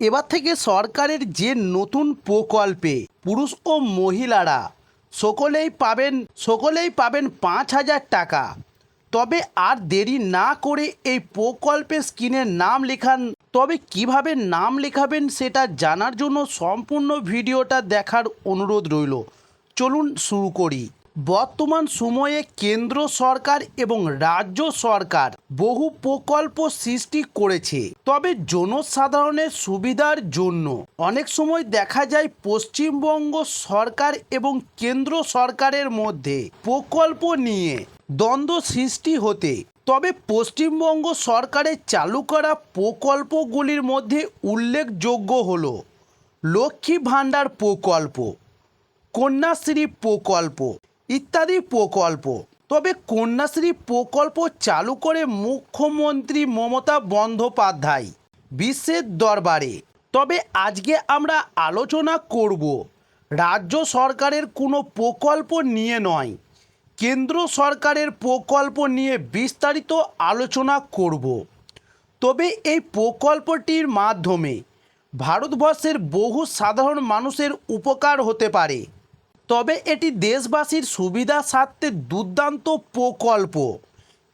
এবার থেকে সরকারের যে নতুন প্রকল্পে পুরুষ ও মহিলারা সকলেই পাবেন সকলেই পাবেন পাঁচ হাজার টাকা। তবে আর দেরি না করে এই প্রকল্পের স্ক্রিনে নাম লেখান। তবে কীভাবে নাম লেখাবেন সেটা জানার জন্য সম্পূর্ণ ভিডিওটা দেখার অনুরোধ রইল। চলুন শুরু করি। বর্তমান সময়ে কেন্দ্র সরকার এবং রাজ্য সরকার বহু প্রকল্প সৃষ্টি করেছে। তবে জনসাধারণের সুবিধার জন্য অনেক সময় দেখা যায় পশ্চিমবঙ্গ সরকার এবং কেন্দ্র সরকারের মধ্যে প্রকল্প নিয়ে দ্বন্দ্ব সৃষ্টি হতে। তবে পশ্চিমবঙ্গ সরকারের চালু করা প্রকল্পগুলির মধ্যে উল্লেখযোগ্য হল লক্ষ্মী ভাণ্ডার প্রকল্প, কন্যাশ্রী প্রকল্প ইত্যাদি প্রকল্প। তবে কন্যাশ্রী প্রকল্প চালু করে মুখ্যমন্ত্রী মমতা বন্দ্যোপাধ্যায় বিশ্বের দরবারে। তবে আজকে আমরা আলোচনা করব, রাজ্য সরকারের কোনো প্রকল্প নিয়ে নয়, কেন্দ্র সরকারের প্রকল্প নিয়ে বিস্তারিত আলোচনা করব। তবে এই প্রকল্পটির মাধ্যমে ভারতবর্ষের বহু সাধারণ মানুষের উপকার হতে পারে। তবে এটি দেশবাসীর সুবিধা স্বার্থে দুর্দান্ত প্রকল্প।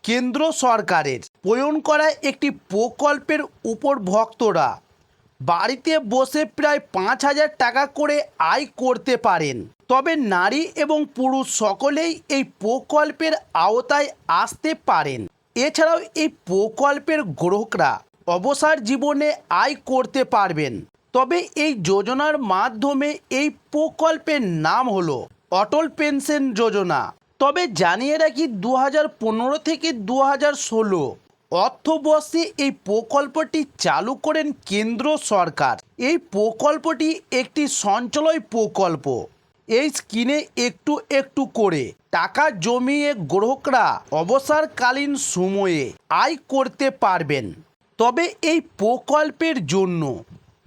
কেন্দ্র সরকারের প্রয়ন করা একটি প্রকল্পের উপর ভক্তরা বাড়িতে বসে প্রায় পাঁচ হাজার টাকা করে আয় করতে পারেন। তবে নারী এবং পুরুষ সকলেই এই প্রকল্পের আওতায় আসতে পারেন। এছাড়াও এই প্রকল্পের গ্রাহকরা অবসর জীবনে আয় করতে পারবেন। তবে এই যোজনার মাধ্যমে এই প্রকল্পের নাম হলো অটল পেনশন যোজনা। তবে জানিয়ে রাখি দু পনেরো থেকে দু হাজার ষোলো অর্থবর্ষে এই প্রকল্পটি চালু করেন কেন্দ্র সরকার। এই প্রকল্পটি একটি সঞ্চলয় প্রকল্প। এই স্কিনে একটু একটু করে টাকা জমিয়ে গ্রাহকরা অবসরকালীন সময়ে আয় করতে পারবেন। তবে এই প্রকল্পের জন্য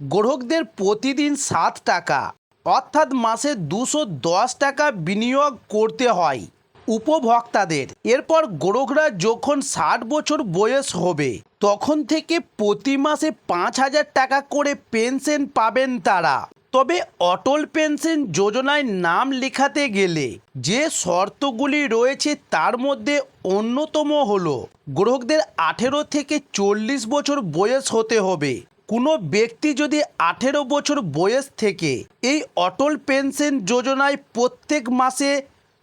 গ্রাহকদের প্রতিদিন সাত টাকা, অর্থাৎ মাসে দুশো দশ টাকা বিনিয়োগ করতে হয় উপভোক্তাদের। এরপর গ্রাহকরা যখন ষাট বছর বয়স হবে, তখন থেকে প্রতি মাসে পাঁচ হাজার টাকা করে পেনশন পাবেন তারা। তবে অটল পেনশন যোজনায় নাম লেখাতে গেলে যে শর্তগুলি রয়েছে তার মধ্যে অন্যতম হলো, গ্রাহকদের আঠেরো থেকে চল্লিশ বছর বয়স হতে হবে। কোনো ব্যক্তি যদি আঠেরো বছর বয়স থেকে এই অটল পেনশন যোজনায় প্রত্যেক মাসে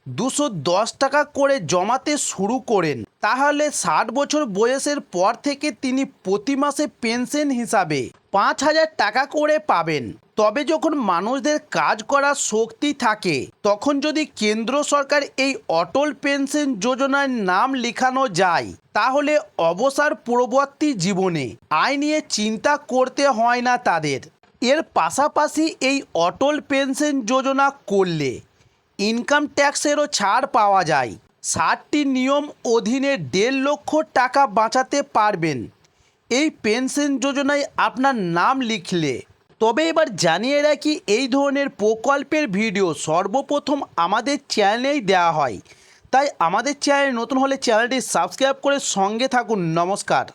দুশো দশ টাকা করে জমাতে শুরু করেন তাহলে ষাট বছর বয়সের পর থেকে তিনি প্রতি মাসে পেনশন হিসাবে পাঁচ হাজার টাকা করে পাবেন। তবে যখন মানুষদের কাজ করার শক্তি থাকে, তখন যদি কেন্দ্র সরকার এই অটল পেনশন যোজনার নাম লেখানো যায়, তাহলে অবসর পূর্ববর্তী জীবনে আয় নিয়ে চিন্তা করতে হয় না তাদের। এর পাশাপাশি এই অটল পেনশন যোজনা করলে ইনকাম ট্যাক্সেরও ছাড় পাওয়া যায়। ষাটটি নিয়ম অধীনে দেড় লক্ষ টাকা বাঁচাতে পারবেন। এই পেনশন যোজনায় আপনার নাম লিখলে। তবে এবার জানিয়ে রাখি, এই ধরনের প্রকল্পের ভিডিও সর্বপ্রথম আমাদের চ্যানেলেই দেওয়া হয়। তাই আমাদের চ্যানেল নতুন হলে চ্যানেলটি সাবস্ক্রাইব করে সঙ্গে থাকুন। নমস্কার।